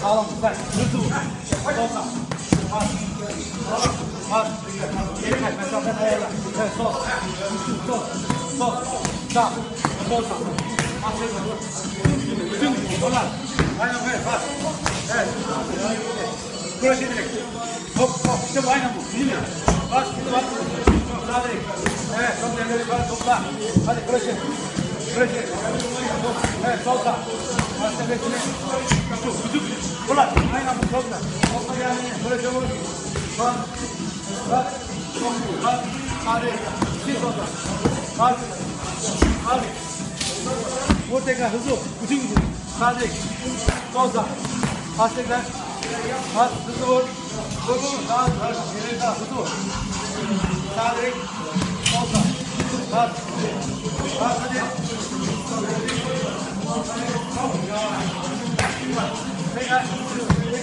Sağlam. Ver. Hızlı vur. Soldan. Bas. Bas. Geri kaç. Mesafen ayarla. Evet sol. Sol. Sol. Sağ. Sol sağ. Bas. Bütün gücü. Onlar. Aynen böyle. Bas. Evet. Kroşe direkt. Hop hop. İşte bu aynen bu. Değil mi? Bas. Bas. Sağ direkt. Evet. Çok devleri var. Topla. Hadi kroşe. Kroşe. Evet. Sol sağ. Bas tepesine. Şu. Bütün gücü. Ulan. Aynen bu. Topla. Topla yani. Kroşe vur. Bas. Bas. Bas. Sağ direkt. Şimdi solda. Bas. Bas. Vur tekrar hızlı ol. Bütün gücü. Sağ direkt. Sol sağ. Pas tekrar. Pas hızlı vur. Vur vur. Sağ sağ. Geri sağ. Hızlı vur. Sağ direkt. Sol sağ. Pas. Pas hadi. Tekrar. Tekrar.